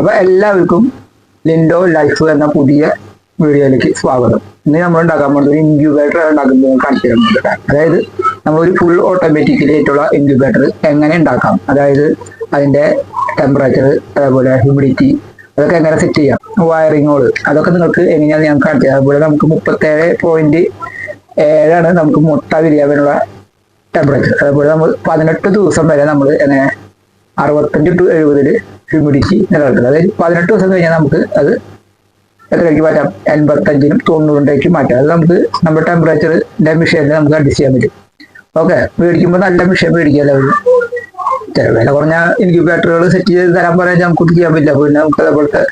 അപ്പൊ എല്ലാവർക്കും Lindo life എന്ന പുതിയ വീഡിയോയിലേക്ക് സ്വാഗതം. ഇന്ന് നമ്മൾ ഉണ്ടാക്കാൻ പോകുന്നത് ഒരു ഇൻക്യുബേറ്റർ ഉണ്ടാക്കുന്നത് കാണിച്ചു തരുന്നുണ്ട് അതായത് നമ്മളൊരു ഫുൾ ഓട്ടോമാറ്റിക്കലി ആയിട്ടുള്ള ഇൻക്യുബേറ്റർ എങ്ങനെ ഉണ്ടാക്കാം? അതായത് അതിന്റെ ടെമ്പറേച്ചർ അതേപോലെ ഹ്യൂമിഡിറ്റി അതൊക്കെ എങ്ങനെ സെറ്റ് ചെയ്യാം? വയറിങ്ങോട് അതൊക്കെ നിങ്ങൾക്ക് എങ്ങനെയാണ് ഞാൻ കാണിച്ചു തരാം. അതുപോലെ നമുക്ക് മുപ്പത്തേഴ് പോയിന്റ് ഏഴാണ് നമുക്ക് മുട്ട വിരിയാനുള്ള ടെമ്പറേച്ചർ അതുപോലെ നമ്മൾ പതിനെട്ട് ദിവസം വരെ നമ്മൾ എങ്ങനെ അറുപത്തഞ്ച് ടു എഴുപതിൽ ഹ്യൂമിഡിറ്റി നിലനിൽക്കുന്നത് അതായത് പതിനെട്ട് ദിവസം കഴിഞ്ഞാൽ നമുക്ക് അത് എത്രയ്ക്ക് മാറ്റാം? എൺപത്തഞ്ചിനും തൊണ്ണൂറിന്റെക്ക് മാറ്റാം. അത് നമുക്ക് നമ്മുടെ ടെമ്പറേച്ചർ മെഷീനിൽ നമുക്ക് അഡ്ജസ്റ്റ് ചെയ്യാൻ പറ്റും. ഓക്കെ മേടിക്കുമ്പോൾ നല്ല മെഷീൻ മേടിക്കാമല്ലോ ചില വില കുറഞ്ഞ ഇൻക്യുബേറ്ററുകൾ സെറ്റ് ചെയ്ത് തരാൻ പറയാൻ നമുക്ക് ചെയ്യാൻ പറ്റില്ല പിന്നെ നമുക്ക് അതേപോലത്തെ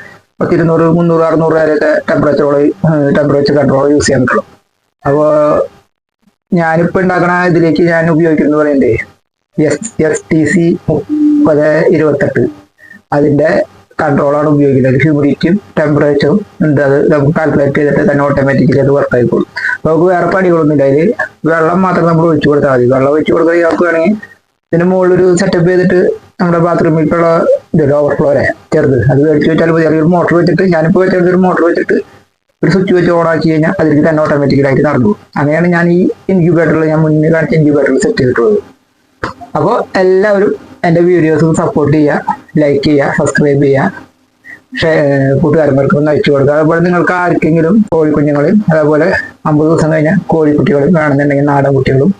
പത്ത് ഇരുന്നൂറ് മുന്നൂറ് അറുന്നൂറ് വരെയൊക്കെ ടെമ്പറേച്ചറുകൾ ടെമ്പറേച്ചർ കൺട്രോൾ യൂസ് ചെയ്യാൻ പറ്റുള്ളൂ. അപ്പോൾ ഞാനിപ്പോൾ ഉണ്ടാക്കണ ഇതിലേക്ക് ഞാൻ ഉപയോഗിക്കുന്നത് പറയുന്നത് എസ് എസ് ടി സി മുപ്പത് ഇരുപത്തെട്ട്. അതിന്റെ കൺട്രോളാണ് ഉപയോഗിക്കുന്നത്. ഹ്യൂമിഡിറ്റിയും ടെമ്പറേച്ചറും ഉണ്ട്. അത് നമുക്ക് കാൽക്കുലേറ്റ് ചെയ്തിട്ട് തന്നെ ഓട്ടോമാറ്റിക്കലി അത് വർക്ക് ആയിക്കോളും. നമുക്ക് വേറെ പണികളൊന്നും ഇല്ല അതിൽ വെള്ളം മാത്രം നമ്മൾ ഒഴിച്ചു കൊടുത്താൽ മതി. വെള്ളം ഒഴിച്ചു കൊടുക്കാൻ വേണമെങ്കിൽ ഇതിന് മുകളിൽ ഒരു സെറ്റപ്പ് ചെയ്തിട്ട് നമ്മുടെ ബാത്റൂമിലേക്കുള്ള ഇതല്ലോ ഓവർഫ്ലോരെ ചെറുത്. അത് മേടിച്ച് വെച്ചാൽ മതി. അല്ലെങ്കിൽ ഒരു മോട്ടർ വെച്ചിട്ട് ഞാനിപ്പോൾ വെച്ചാൽ ഒരു മോട്ടർ വെച്ചിട്ട് ഒരു സ്വിച്ച് വെച്ച് ഓൺ ആക്കി കഴിഞ്ഞാൽ അതിലേക്ക് തന്നെ ഓട്ടോമാറ്റിക്കലായിട്ട് നടന്നു അങ്ങനെയാണ് ഞാൻ ഈ ഇൻക്യുബേറ്ററിൽ ഞാൻ മുന്നേ കാണിച്ച ഇൻക്യുബേറ്ററിൽ സെറ്റ് ചെയ്തിട്ടുള്ളത്. അപ്പോൾ എല്ലാവരും എന്റെ വീഡിയോസും സപ്പോർട്ട് ചെയ്യുക. ലൈക്ക് ചെയ്യുക സബ്സ്ക്രൈബ് ചെയ്യുക ഷെയർ കൂട്ടുകാരന്മാർക്ക് ഒന്ന് അയച്ചു കൊടുക്കുക. അതുപോലെ നിങ്ങൾക്ക് ആർക്കെങ്കിലും കോഴിക്കുഞ്ഞുങ്ങളെയും അതേപോലെ അമ്പത് ദിവസം കഴിഞ്ഞ കോഴിക്കുട്ടികളും വേണമെന്നുണ്ടെങ്കിൽ നാടൻ കുട്ടികളും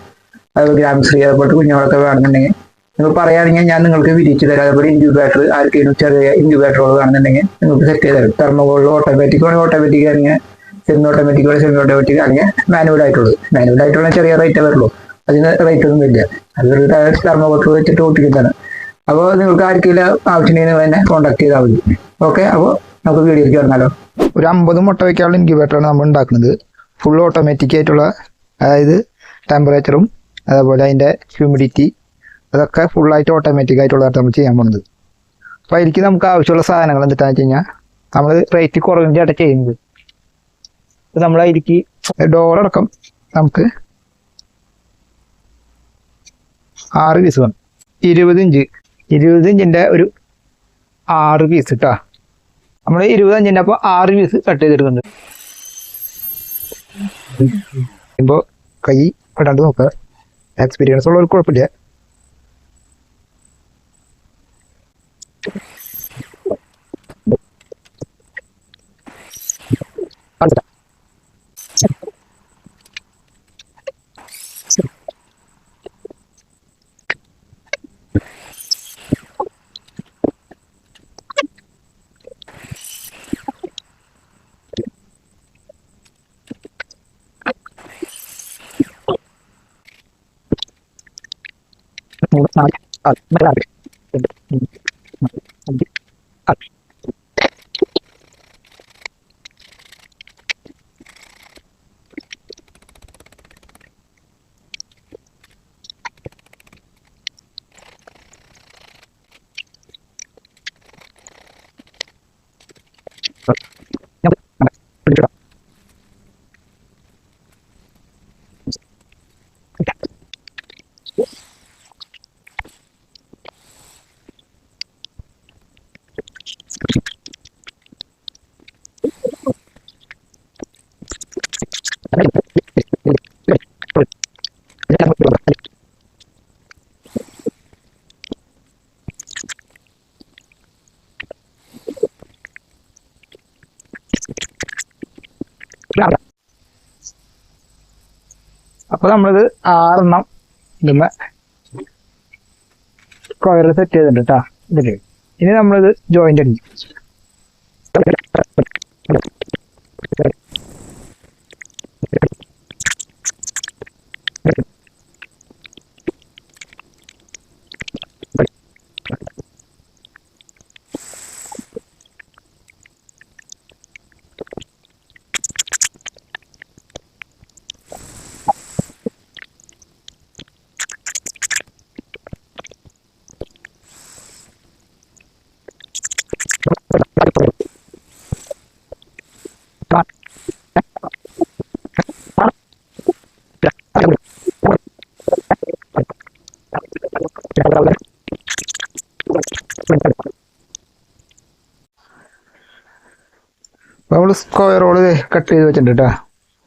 അതുപോലെ ഗ്രാമശ്രീ അതുപോലത്തെ കുഞ്ഞുങ്ങളൊക്കെ വേണമെന്നുണ്ടെങ്കിൽ നിങ്ങൾ പറയുകയാണെങ്കിൽ ഞാൻ നിങ്ങൾക്ക് വിരിച്ചു തരാം. അതുപോലെ ഇൻക്യുബേറ്റർ ആർക്കെങ്കിലും ചെറിയ ഇൻക്യുബേറ്ററുകൾ വേണമെന്നുണ്ടെങ്കിൽ നിങ്ങൾക്ക് സെറ്റ് ചെയ്ത് തരും. തെർമോകളിൽ ഓട്ടോമാറ്റിക് ആണെങ്കിൽ ഓട്ടോമാറ്റിക് ആണെങ്കിൽ സെമി ഓട്ടോമാറ്റിക് ആണെങ്കിൽ സെമി ഓട്ടോമാറ്റിക് അല്ലെങ്കിൽ മാനുവൽ ആയിട്ടുള്ളത്. മാനുവൽ ആയിട്ടുള്ള ചെറിയ റേറ്റ് വരുള്ളൂ അതിന് റേറ്റ് ഒന്നും ഇല്ല. അതൊരു തെർമോകോട്ടർ വെച്ചിട്ട് ഓട്ടിക്കുന്നതാണ് അപ്പോൾ നിങ്ങൾക്ക് ആർക്കില്ല ആവശ്യമുണ്ടെങ്കിൽ തന്നെ കോൺടാക്ട് ചെയ്താൽ മതി. ഓക്കെ അപ്പോൾ നമുക്ക് വീഡിയോയ്ക്ക് വന്നാലോ ഒരു അമ്പത് മുട്ട വയ്ക്കാനുള്ള ഇൻക്യുബേറ്ററാണ് നമ്മൾ ഉണ്ടാക്കുന്നത്. ഫുൾ ഓട്ടോമാറ്റിക് ആയിട്ടുള്ള അതായത് ടെമ്പറേച്ചറും അതേപോലെ അതിന്റെ ഹ്യൂമിഡിറ്റി അതൊക്കെ ഫുള്ളായിട്ട് ഓട്ടോമാറ്റിക് ആയിട്ടുള്ളതാണ് നമ്മൾ ചെയ്യാൻ പോകുന്നത്. അപ്പോൾ അതിലേക്ക് നമുക്ക് ആവശ്യമുള്ള സാധനങ്ങൾ എന്താണെന്ന് വെച്ച് നമ്മൾ റേറ്റ് കുറവിന്റെ ചെയ്യുന്നത്. അപ്പോൾ നമ്മൾ അതിലേക്ക് ഡോറടക്കം നമുക്ക് ആറ് പീസ് വേണം. ഇരുപത് ഇഞ്ച്. ഇരുപത് ഇഞ്ചിന്റെ ഒരു ആറ് പീസ് കേട്ടോ നമ്മൾ ഇരുപത് ഇഞ്ചിന്റെ അപ്പോൾ ആറ് പീസ് കട്ട് ചെയ്തെടുക്കുന്നുണ്ട്. ഇപ്പോൾ കൈ പെടാണ്ട് നോക്കുക എക്സ്പീരിയൻസ് ഉള്ളവർക്ക് കുഴപ്പമില്ല. മൂന്ന് നാല് ആറ് നാല് രണ്ട് മൂന്ന് നാല് അഞ്ച് ആറ് ഞാൻ പിടിച്ചിടാം അപ്പൊ നമ്മളിത് ആറെണ്ണം ഇതുമ്മ കൊയർ സെറ്റ് ചെയ്തിട്ടുണ്ട് കേട്ടാ ഇതിൽ. ഇനി നമ്മളിത് ജോയിന്റ് അടിക്കും. നമ്മൾ സ്ക്വയർ റോൾ കട്ട് ചെയ്ത് വെച്ചിട്ടുണ്ട് കേട്ടോ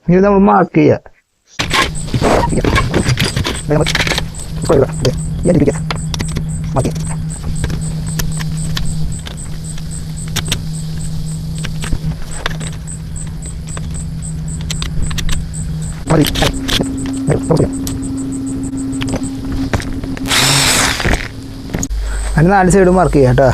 ഇനി നമ്മൾ മാർക്ക് ചെയ്യുക മതി അതിന് നാല് സൈഡും വർക്ക് ചെയ്യാം കേട്ടോ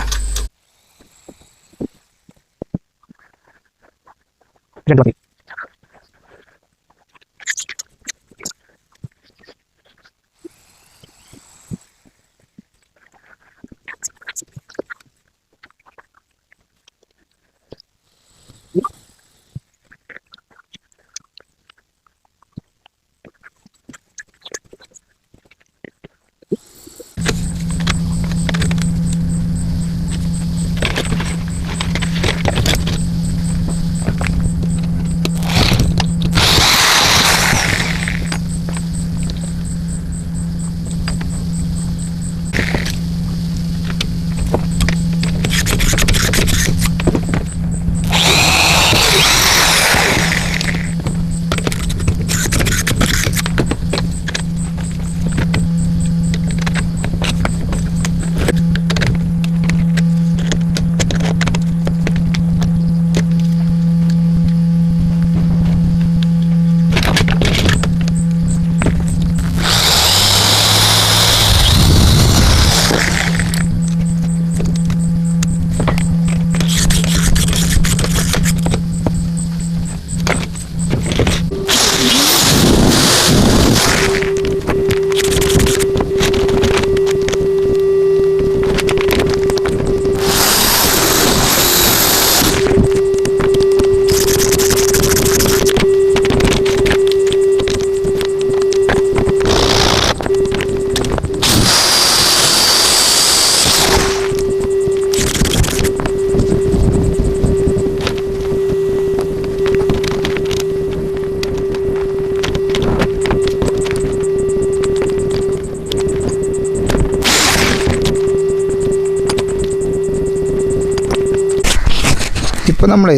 ഇപ്പോൾ നമ്മൾ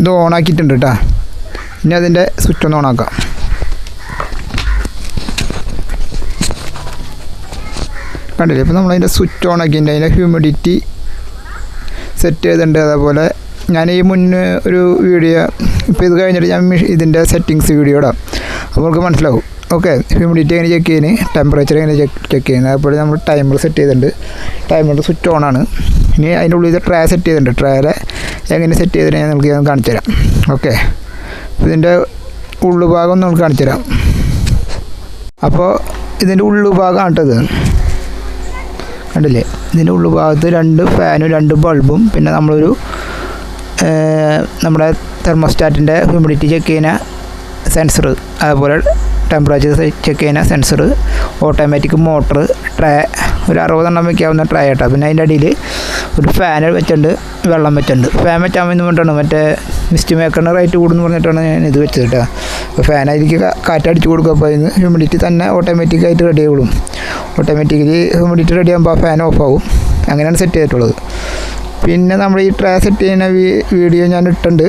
ഇത് ഓണാക്കിയിട്ടുണ്ട് കേട്ടോ ഇനി അതിന്റെ സ്വിച്ച് ഒന്ന് ഓണാക്കാം കണ്ടില്ലേ? ഇപ്പോൾ നമ്മളതിന്റെ സ്വിച്ച് ഓണാക്കിയിട്ടുണ്ട് അതിന്റെ ഹ്യൂമിഡിറ്റി സെറ്റ് ചെയ്തിട്ടുണ്ട്. അതേപോലെ ഞാൻ ഈ മുന്നേ ഒരു വീഡിയോ ഇപ്പോൾ ഇത് കഴിഞ്ഞിട്ട് ഞാൻ ഇതിന്റെ സെറ്റിങ്സ് വീഡിയോ ഇടാം. അപ്പോൾ നമുക്ക് മനസ്സിലാവും. ഓക്കെ ഹ്യൂമിഡിറ്റി എങ്ങനെ ചെക്ക് ചെയ്യുന്നത് ടെമ്പറേച്ചർ എങ്ങനെ ചെക്ക് ചെക്ക് ചെയ്യുന്നത്. അതുപോലെ നമ്മൾ ടൈമർ സെറ്റ് ചെയ്തിട്ടുണ്ട്. ടൈമറിന്റെ സ്വിച്ച് ഓൺ ആണ്. ഇനി അതിന്റെ ഉള്ളിൽ ട്രേ സെറ്റ് ചെയ്തിട്ടുണ്ട്. ട്രേയിലെ എങ്ങനെ സെറ്റ് ചെയ്തിട്ട് ഞാൻ നമുക്ക് ഞാൻ കാണിച്ചു തരാം. ഓക്കെ. ഇതിന്റെ ഉള്ളുഭാഗം നമുക്ക് കാണിച്ചു തരാം. അപ്പോൾ ഇതിന്റെ ഉള്ളുഭാഗമാണ് കേട്ടത് കണ്ടില്ലേ? ഇതിന്റെ ഉള്ളുഭാഗത്ത് രണ്ട് ഫാനും രണ്ട് ബൾബും പിന്നെ നമ്മളൊരു നമ്മുടെ തെർമോസ്റ്റാറ്റിന്റെ ഹ്യൂമിഡിറ്റി ചെക്ക് ചെയ്യുന്ന സെൻസർ അതുപോലെ ടെമ്പറേച്ചർ ചെക്ക് ചെയ്യുന്ന സെൻസർ ഓട്ടോമാറ്റിക് മോട്ടർ ട്രേ ഒരു അറുപതെണ്ണം വയ്ക്കാവുന്ന ട്രേ കേട്ടോ പിന്നെ അതിന്റെ അടിയിൽ ഒരു ഫാൻ വെച്ചിട്ടുണ്ട് വെള്ളം വെച്ചിട്ടുണ്ട്. ഫാൻ വെച്ചാൽ മതി കൊണ്ടാണ് മറ്റേ മിസ്റ്റ് മേക്കറിന് റേറ്റ് കൂടുന്നു പറഞ്ഞിട്ടാണ് ഞാൻ ഇത് വെച്ചത് കേട്ടോ അപ്പോൾ ഫാൻ അതിലേക്ക് കാ- കാറ്റടിച്ച് കൊടുക്കുക അപ്പോൾ അതിന് ഹ്യൂമിഡിറ്റി തന്നെ ഓട്ടോമാറ്റിക്കായിട്ട് റെഡി ആവുള്ളൂ ഓട്ടോമാറ്റിക്കലി ഹ്യൂമിഡിറ്റി റെഡി ആകുമ്പോൾ ആ ഫാൻ ഓഫ് ആവും. അങ്ങനെയാണ് സെറ്റ് ചെയ്തിട്ടുള്ളത്. പിന്നെ നമ്മൾ ഈ ട്രേ സെറ്റ് ചെയ്യുന്ന വീഡിയോ ഞാൻ ഇട്ടുണ്ട്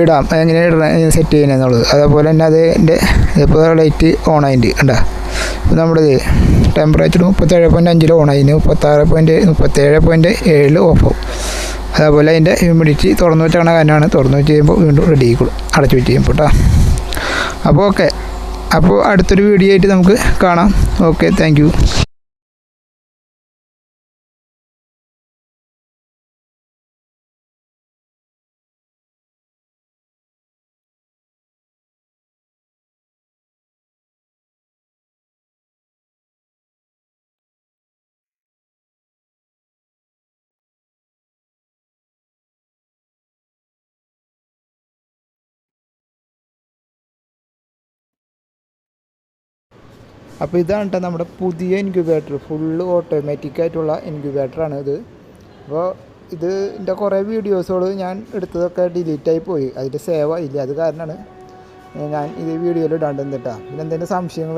ഇടാം. എങ്ങനെ ഇടണം? സെറ്റ് ചെയ്യുന്നതെന്നുള്ളത് അതേപോലെ തന്നെ അതിന്റെ ഇപ്പോൾ ലൈറ്റ് ഓൺ ആയിട്ട് കണ്ടാ? ഇപ്പോൾ നമ്മുടെ ടെമ്പറേച്ചർ മുപ്പത്തേഴ് പോയിന്റ് അഞ്ചിൽ ഓൺ ആയിന് മുപ്പത്താറ് പോയിന്റ് മുപ്പത്തേഴ് പോയിന്റ് ഏഴിൽ ഓഫ് ആവും. അതേപോലെ അതിന്റെ ഹ്യൂമിഡിറ്റി തുറന്നു വെച്ചാണ് കാരണമാണ് തുറന്നു വെച്ച് കഴിയുമ്പോൾ വീണ്ടും റെഡി ആയിക്കോളും. അടച്ചു വെച്ച് കഴിയുമ്പോൾ കേട്ടോ അപ്പോൾ ഓക്കെ അപ്പോൾ അടുത്തൊരു വീഡിയോ ആയിട്ട് നമുക്ക് കാണാം. ഓക്കെ താങ്ക് അപ്പോൾ ഇതാണ് കേട്ടോ നമ്മുടെ പുതിയ ഇൻക്യുബേറ്റർ ഫുള്ള് ഓട്ടോമാറ്റിക് ആയിട്ടുള്ള ഇൻക്യുബേറ്ററാണ് ഇത്. അപ്പോൾ ഇത് ഇതിന്റെ കുറേ വീഡിയോസുകൾ ഞാൻ എടുത്തതൊക്കെ ഡിലീറ്റ് ആയി പോയി. അതിന്റെ സേവ് ആയില്ല? അത് കാരണമാണ് ഞാൻ ഇത് വീഡിയോയിൽ ഇടാണ്ട് നിന്നിട്ടാണ് പിന്നെ എന്തെങ്കിലും സംശയങ്ങൾ